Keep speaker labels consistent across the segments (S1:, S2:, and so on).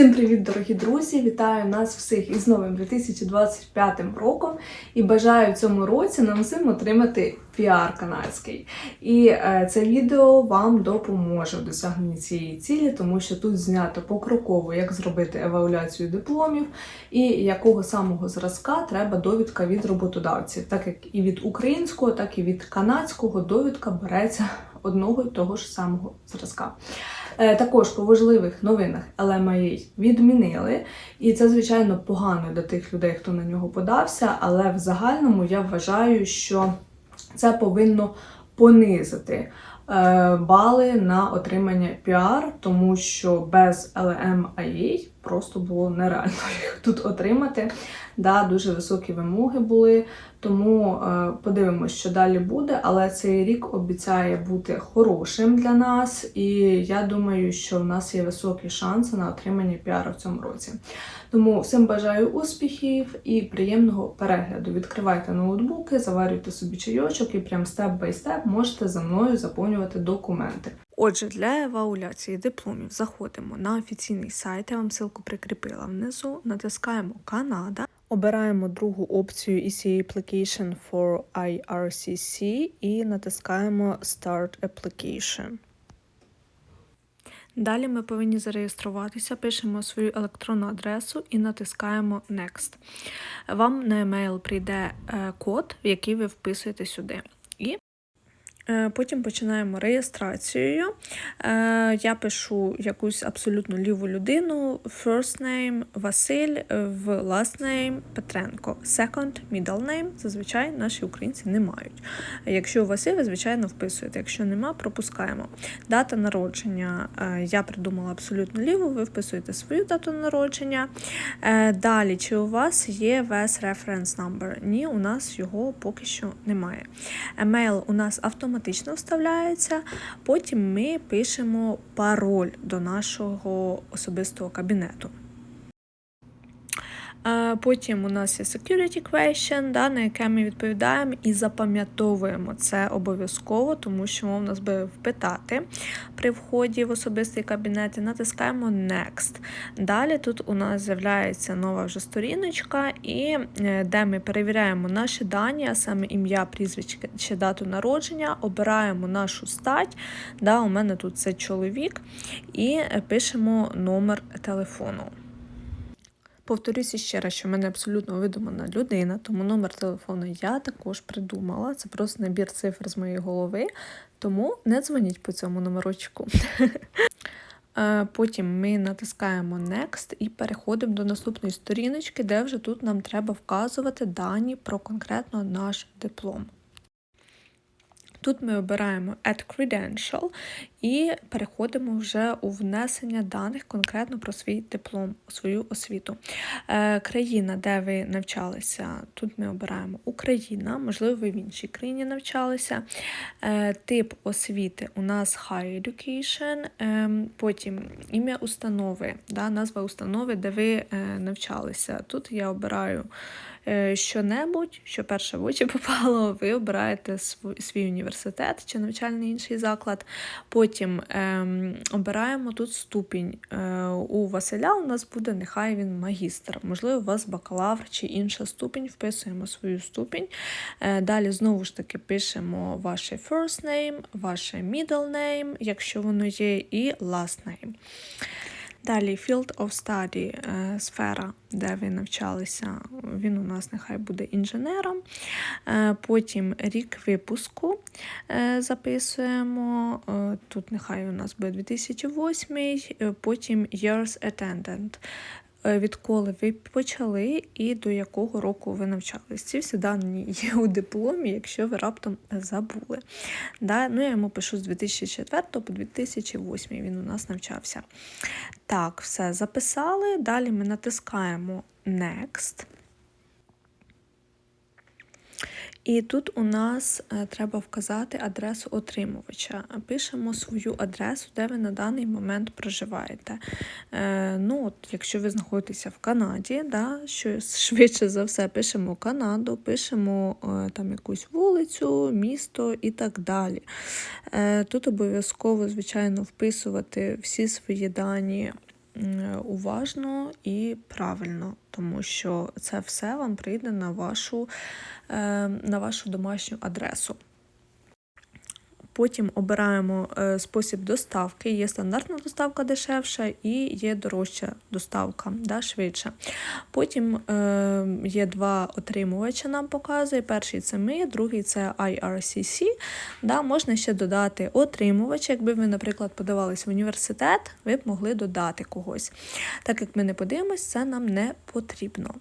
S1: Всім привіт, дорогі друзі! Вітаю нас всіх із новим 2025 роком і бажаю цьому році нам всім отримати піар канадський. І е, це відео вам допоможе в досягненні цієї цілі, тому що тут знято покроково, як зробити евалюацію дипломів і якого самого зразка треба довідка від роботодавців, так як і від українського, так і від канадського довідка береться одного й того ж самого зразка. Е, Також по важливих новинах LMIA відмінили, і це, звичайно, погано для тих людей, хто на нього подався, але в загальному я вважаю, що це повинно понизити е, бали на отримання піар, тому що без LMIA просто було нереально їх тут отримати. Да, дуже високі вимоги були, тому е, подивимось, що далі буде. Але цей рік обіцяє бути хорошим для нас, і я думаю, що в нас є високі шанси на отримання піару в цьому році. Тому всім бажаю успіхів і приємного перегляду. Відкривайте ноутбуки, заварюйте собі чайочок і прям степ бай степ можете за мною заповнювати документи. Отже, для евалюації дипломів заходимо на офіційний сайт. Я вам ссылку прикріпила внизу. Натискаємо Канада. Обираємо другу опцію ECA Application for IRCC і натискаємо Start Application. Далі ми повинні зареєструватися, пишемо свою електронну адресу і натискаємо Next. Вам на емейл прийде е, код, який ви вписуєте сюди. І потім починаємо реєстрацію. Е, Я пишу якусь абсолютно ліву людину. First name Василь, е, в last name Петренко. Second middle name зазвичай наші українці не мають. Якщо у вас є, ви звичайно вписуєте. Якщо нема, пропускаємо. Дата народження е, я придумала абсолютно ліву, ви вписуєте свою дату народження. Е, Далі, чи у вас є VS Reference Number? Ні, у нас його поки що немає. Емейл у нас автоматично вставляється. Потім ми пишемо пароль до нашого особистого кабінету. Потім у нас є security question, да, на яке ми відповідаємо і запам'ятовуємо це обов'язково, тому що мов нас буде впитати при вході в особистий кабінет і натискаємо Next. Далі тут у нас з'являється нова вже сторіночка, і е, де ми перевіряємо наші дані, а саме ім'я, прізвище, дату народження, обираємо нашу стать. Да, У мене тут це чоловік, і е, пишемо номер телефону. Повторюся ще раз, що в мене абсолютно видумана людина, тому номер телефону я також придумала. Це просто набір цифр з моєї голови, тому не дзвоніть по цьому номерочку. Е, Потім ми натискаємо Next і переходимо до наступної сторіночки, де вже тут нам треба вказувати дані про конкретно наш диплом. Тут ми обираємо Add Credential і переходимо вже у внесення даних конкретно про свій диплом, свою освіту. Е, країна, де ви навчалися, тут ми обираємо Україна, можливо, ви в іншій країні навчалися. Е, тип освіти у нас High Education, е, потім ім'я установи, да, назва установи, де ви е, навчалися. Тут я обираю е, що-небудь, що перше в очі попало, ви обираєте свій, свій університет чи навчальний інший заклад. Потім ем, обираємо тут ступінь. Е, у Василя у нас буде, нехай він магістр. Можливо, у вас бакалавр чи інша ступінь, вписуємо свою ступінь. Е, далі знову ж таки пишемо ваше first name, ваше middle name, якщо воно є, і last name. Далі Field of Study, е, сфера, де ви навчалися, він у нас нехай буде інженером. Е, Потім рік випуску е, записуємо. Е, Тут нехай у нас буде 2008, е, потім Years Attendant. Е, Відколи ви почали і до якого року ви навчались. Ці всі дані є у дипломі, якщо ви раптом забули. Да? Ну, Я йому пишу з 2004 по 2008 він у нас навчався. Так, все записали. Далі ми натискаємо Next. І тут у нас е, треба вказати адресу отримувача. Пишемо свою адресу, де ви на даний момент проживаєте. Е, ну, от, Якщо ви знаходитеся в Канаді, да, що швидше за все пишемо Канаду, пишемо е, там якусь вулицю, місто і так далі. Тут обов'язково, звичайно, вписувати всі свої дані уважно і правильно, тому що це все вам прийде на вашу, е, на вашу домашню адресу. Потім обираємо е, спосіб доставки. Є стандартна доставка дешевша і є дорожча доставка, да, швидше. Потім е, є два отримувача, нам показує. Перший це ми, другий це IRCC. Да, Можна ще додати отримувача. Якби ви, наприклад, подавались в університет, ви б могли додати когось. Так як ми не подивимось, це нам не потрібно.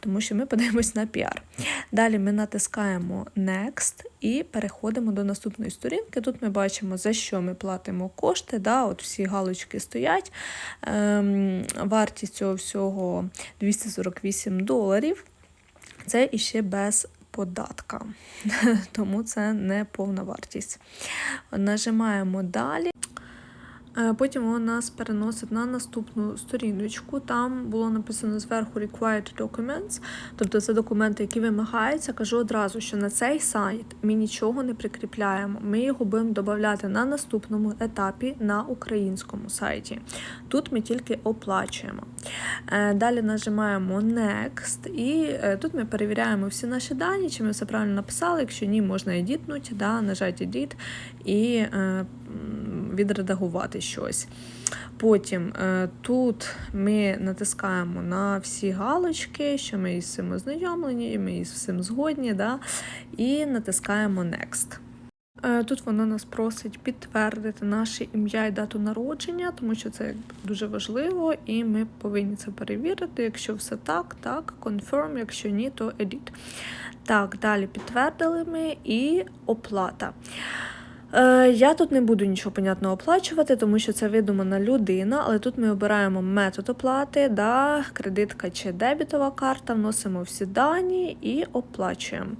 S1: Тому що ми подивимось на піар. Далі ми натискаємо Next і переходимо до наступної сторінки. Тут ми бачимо, за що ми платимо кошти. Да, От всі галочки стоять. Ем, Вартість цього всього 248 доларів. Це іще без податка, тому це не повна вартість. Нажимаємо далі. Е, Потім воно нас переносить на наступну сторіночку. Там було написано зверху Required Documents, тобто це документи, які вимагаються. Кажу одразу, що на цей сайт ми нічого не прикріпляємо. Ми його будемо додати на наступному етапі на українському сайті. Тут ми тільки оплачуємо. Е, Далі нажимаємо Next, і е, тут ми перевіряємо всі наші дані, чи ми все правильно написали. Якщо ні, можна едітнути, да, нажати Edit і відредагувати щось. Потім е, тут ми натискаємо на всі галочки, що ми із цим ознайомлені, ми із всім згодні, да, і натискаємо Next. Е, Тут воно нас просить підтвердити наше ім'я і дату народження, тому що це дуже важливо, і ми повинні це перевірити. Якщо все так, так, confirm, якщо ні, то edit. Так, далі підтвердили ми і оплата. Е, Я тут не буду нічого понятно оплачувати, тому що це видумана людина, але тут ми обираємо метод оплати, да, кредитка чи дебітова карта, вносимо всі дані і оплачуємо.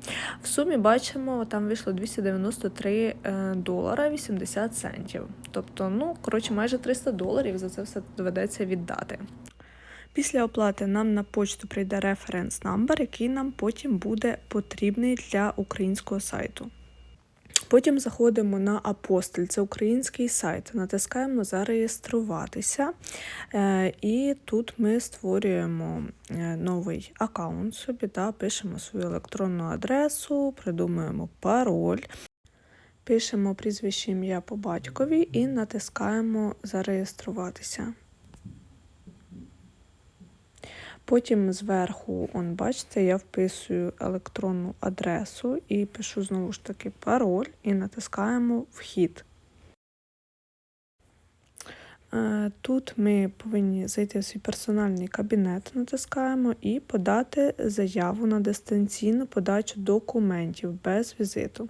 S1: В сумі бачимо, там вийшло 293 е, долара 80 центів. Тобто, ну, коротше, майже 300 доларів за це все доведеться віддати. Після оплати нам на почту прийде референс номер, який нам потім буде потрібний для українського сайту. Потім заходимо на Апостоль, це український сайт. Натискаємо Зареєструватися. Е, І тут ми створюємо е, новий аккаунт собі, да, пишемо свою електронну адресу, придумуємо пароль, пишемо прізвище ім'я по батькові і натискаємо Зареєструватися. Потім зверху, он, бачите, я вписую електронну адресу і пишу знову ж таки пароль і натискаємо Вхід. Е, Тут ми повинні зайти в свій персональний кабінет, натискаємо і подати заяву на дистанційну подачу документів без візиту.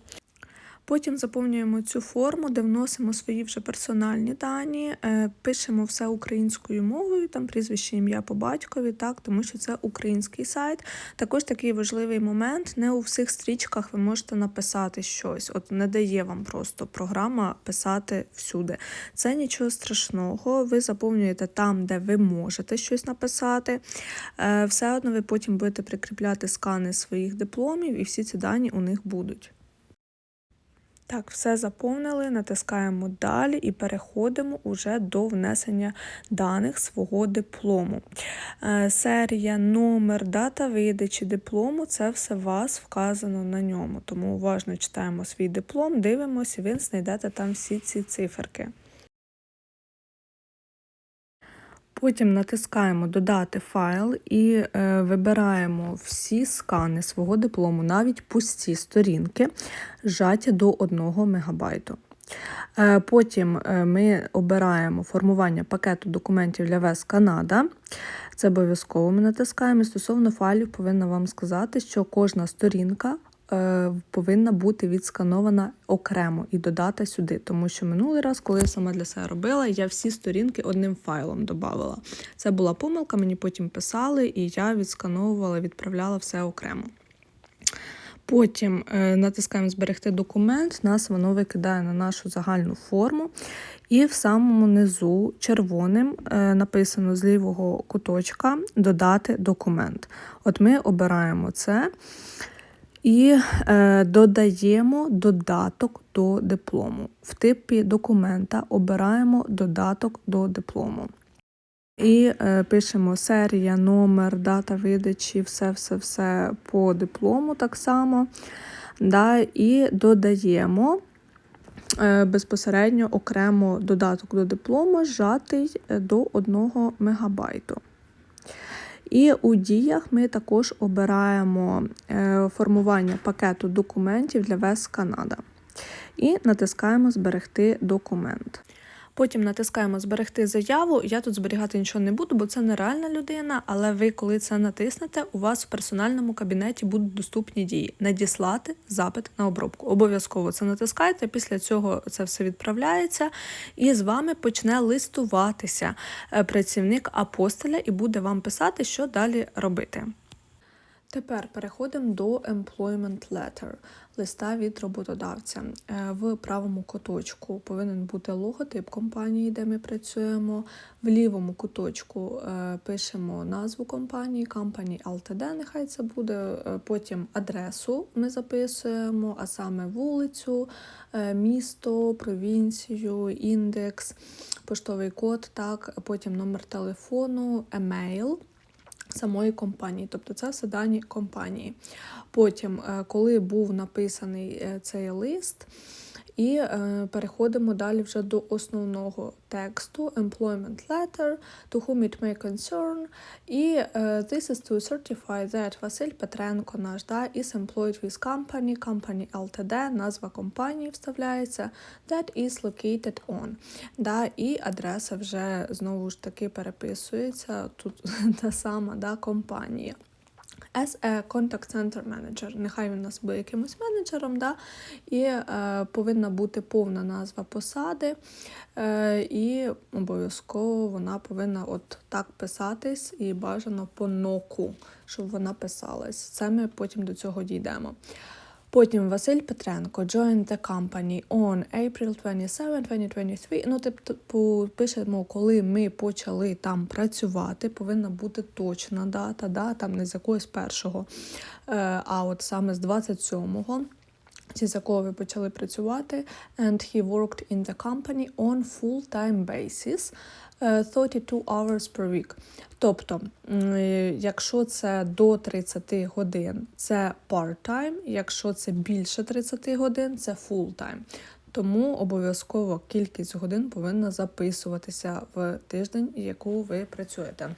S1: Потім заповнюємо цю форму, де вносимо свої вже персональні дані, е, пишемо все українською мовою, там прізвище ім'я по батькові, так, тому що це український сайт. Також такий важливий момент: не у всіх стрічках ви можете написати щось. От не дає вам просто програма писати всюди. Це нічого страшного. Ви заповнюєте там, де ви можете щось написати. Е, Все одно ви потім будете прикріпляти скани своїх дипломів, і всі ці дані у них будуть. Так, все заповнили, натискаємо далі і переходимо уже до внесення даних свого диплому. Е, серія, номер, дата видачі диплому це все вас вказано на ньому. Тому уважно читаємо свій диплом, дивимося, ви знайдете там всі ці циферки. Потім натискаємо Додати файл і е, вибираємо всі скани свого диплому, навіть пусті сторінки, зжаті до 1 МБ. Е, потім е, ми обираємо формування пакету документів для ВЕС Канада. Це обов'язково ми натискаємо. І Стосовно файлів, повинна вам сказати, що кожна сторінка повинна бути відсканована окремо і додати сюди. Тому що минулий раз, коли я сама для себе робила, я всі сторінки одним файлом додавала. Це була помилка, мені потім писали, і я відскановувала, відправляла все окремо. Потім е, натискаємо Зберегти документ, нас воно викидає на нашу загальну форму. І в самому низу червоним е, написано з лівого куточка Додати документ. От ми обираємо це і е, додаємо додаток до диплому. В типі документа обираємо додаток до диплому. І е, пишемо серія, номер, дата видачі, все-все-все по диплому так само. Да, І додаємо е, безпосередньо окремо додаток до диплому, зжатий до 1 мегабайту. І у діях ми також обираємо е, формування пакету документів для ВЕС Канада. І натискаємо Зберегти документ. Потім натискаємо Зберегти заяву. Я тут зберігати нічого не буду, бо це нереальна людина. Але ви, коли це натиснете, у вас в персональному кабінеті будуть доступні дії. Надіслати запит на обробку. Обов'язково це натискайте. Після цього це все відправляється, і з вами почне листуватися е, працівник апостеля і буде вам писати, що далі робити. Тепер переходимо до Employment Letter, листа від роботодавця. Е, в правому куточку повинен бути логотип компанії, де ми працюємо. В лівому куточку е, пишемо назву компанії, Company Ltd, нехай це буде. Е, потім адресу ми записуємо, а саме вулицю, місто, провінцію, індекс, поштовий код, так, потім номер телефону, емейл самої компанії, тобто це все дані компанії. Потім, е, коли був написаний е, цей лист, і е, переходимо далі вже до основного тексту Employment Letter, to whom it may concern. І е, this is to certify that Василь Петренко наш да, is employed with company, company Ltd, назва компанії вставляється, that is located on. Да, І адреса вже знову ж таки переписується, тут та сама да, компанія as a contact center manager. Нехай він нас буде якимось менеджером, да? і е, повинна бути повна назва посади, е, і обов'язково вона повинна от так писатись і бажано по ноку, щоб вона писалась. Це ми потім до цього дійдемо. Потім Василь Петренко joined the company on April 27, 2023. Ну, типу, пишемо, коли ми почали там працювати, повинна бути точна дата, да, там не з якогось першого, е, а от саме з 27-го. З якого ви почали працювати, and he worked in the company on full-time basis 32 е, hours per week. Тобто, якщо це до 30 годин, це part-time, якщо це більше 30 годин, це full-time. Тому обов'язково кількість годин повинна записуватися в тиждень, яку ви працюєте.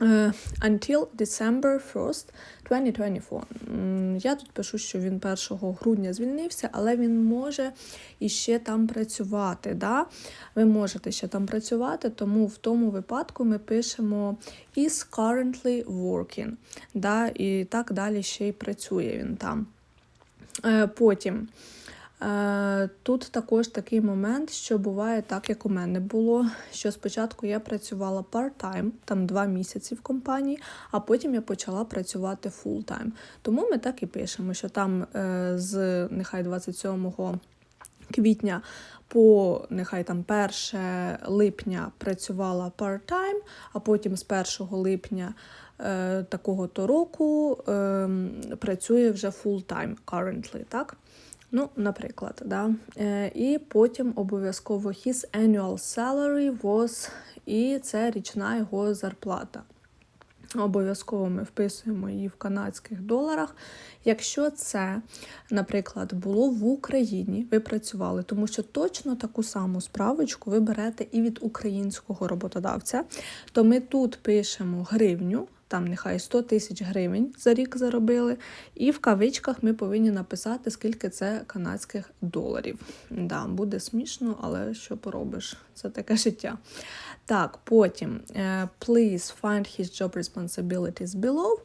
S1: Uh, until December 1st, 2024. Я тут пишу, що він 1 грудня звільнився, але він може іще там працювати. Да? Ви можете ще там працювати, тому в тому випадку ми пишемо is currently working. Да? І так далі ще й працює він там. Е, потім. Е, тут також такий момент, що буває так, як у мене було. Що спочатку я працювала part-time, там два місяці в компанії, а потім я почала працювати full-time. Тому ми так і пишемо, що там е, з нехай 27 квітня по нехай там 1 липня працювала part-time, а потім з 1 липня. Е, такого то року е, працює вже full-time currently, так? Ну, наприклад, да. Е, і потім обов'язково his annual salary was, і це річна його зарплата. Обов'язково ми вписуємо її в канадських доларах. Якщо це, наприклад, було в Україні, ви працювали, тому що точно таку саму справочку ви берете і від українського роботодавця, то ми тут пишемо гривню там нехай 100 тисяч гривень за рік заробили, і в кавичках ми повинні написати, скільки це канадських доларів. Да, Буде смішно, але що поробиш? Це таке життя. Так, потім е, please find his job responsibilities below.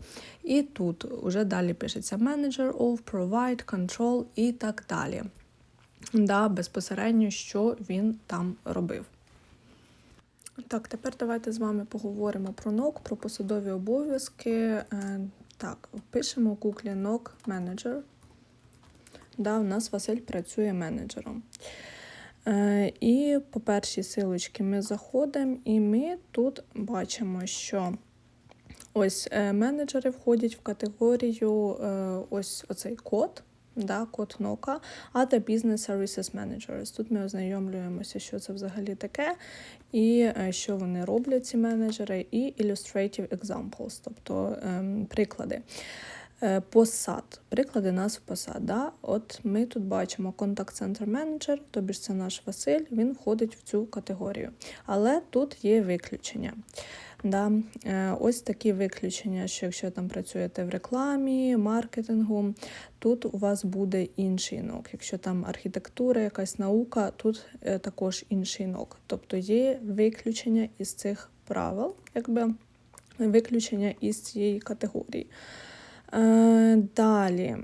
S1: І тут вже далі пишеться manager of, provide, control і так далі. Да, Безпосередньо, що він там робив. Так, тепер давайте з вами поговоримо про НОК, про посадові обов'язки. Е, так, пишемо у Google НОК менеджер. Да, У нас Василь працює менеджером. Е, і по першій силочці ми заходимо, і ми тут бачимо, що ось е, менеджери входять в категорію ось оцей код. Да, код нока, Other Business Services Managers. Тут ми ознайомлюємося, що це взагалі таке, і е, що вони роблять, ці менеджери, і illustrative examples, тобто ем, приклади. Е, Посад, приклади назв посад. Да? От ми тут бачимо контакт-центр менеджер, тобі ж це наш Василь, він входить в цю категорію. Але тут є виключення. Да? Е, Ось такі виключення, що якщо там працюєте в рекламі, маркетингу, тут у вас буде інший нок. Якщо там архітектура, якась наука, тут е, також інший нок. Тобто є виключення із цих правил, якби виключення із цієї категорії. Е, Далі.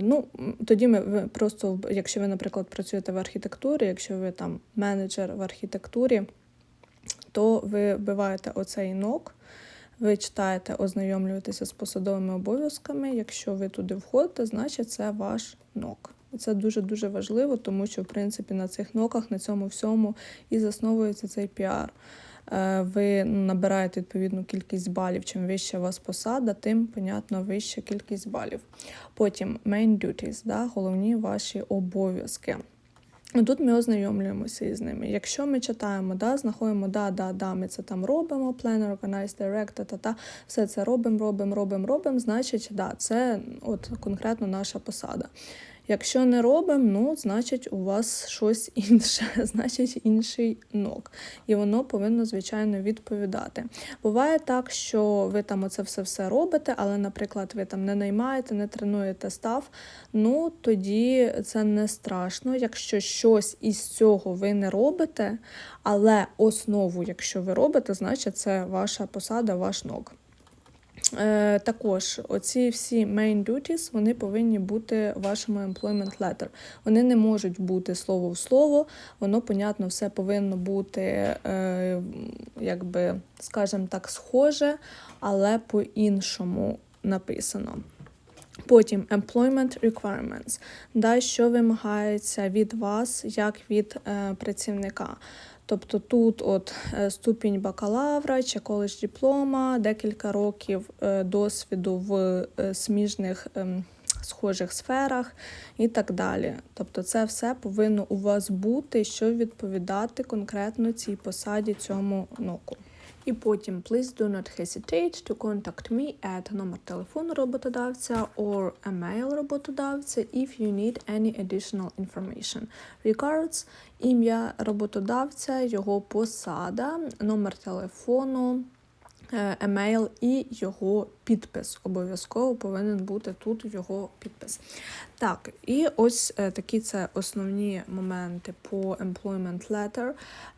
S1: Ну, тоді ми просто, якщо ви, наприклад, працюєте в архітектурі, якщо ви там менеджер в архітектурі, то ви вбиваєте оцей нок, ви читаєте, ознайомлюєтеся з посадовими обов'язками. Якщо ви туди входите, значить це ваш нок. Це дуже-дуже важливо, тому що, в принципі, на цих ноках, на цьому всьому і засновується цей піар. Е, Ви набираєте відповідну кількість балів. Чим вища у вас посада, тим, понятно, вища кількість балів. Потім main duties, да, головні ваші обов'язки. Ну, Тут ми ознайомлюємося із ними. Якщо ми читаємо, да, знаходимо, да, да, да, ми це там робимо, planner, organize, direct, та, та, все це робимо, робимо, робимо, робимо, значить, да, це от конкретно наша посада. Якщо не робимо, ну, значить, у вас щось інше, значить інший нок. І воно повинно, звичайно, відповідати. Буває так, що ви там оце все все робите, але, наприклад, ви там не наймаєте, не тренуєте став. Ну, тоді це не страшно, якщо щось із цього ви не робите, але основу, якщо ви робите, значить це ваша посада, ваш нок. Е, також оці всі main duties, вони повинні бути в вашому employment letter. Вони не можуть бути слово в слово, воно, понятно, все повинно бути, е, якби, скажімо так, схоже, але по-іншому написано. Потім employment requirements, да, що вимагається від вас як від е, працівника. Тобто тут от е, ступінь бакалавра чи коледж диплома, декілька років е, досвіду в е, сміжних ем, схожих сферах і так далі. Тобто це все повинно у вас бути, щоб відповідати конкретно цій посаді цьому ноку. І потім please do not hesitate to contact me at номер телефону роботодавця or email роботодавця if you need any additional information. Regards, ім'я роботодавця, його посада, номер телефону, емейл і його підпис. Обов'язково повинен бути тут його підпис. Так, і ось е, такі це основні моменти по employment letter.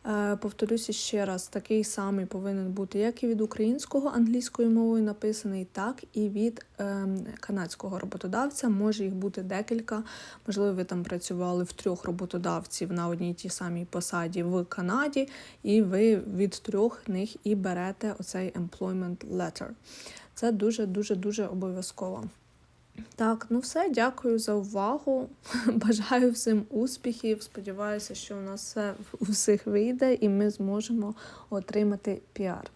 S1: Е, Повторюся ще раз, такий самий повинен бути як і від українського англійською мовою написаний, так і від ем, канадського роботодавця. Може їх бути декілька. Можливо, ви там працювали в трьох роботодавців на одній тій самій посаді в Канаді, і ви від трьох них і берете оцей employment letter. Це дуже дуже дуже обов'язково. Так, ну все, дякую за увагу. Бажаю всім успіхів. Сподіваюся, що у нас все у всіх вийде і ми зможемо отримати піар.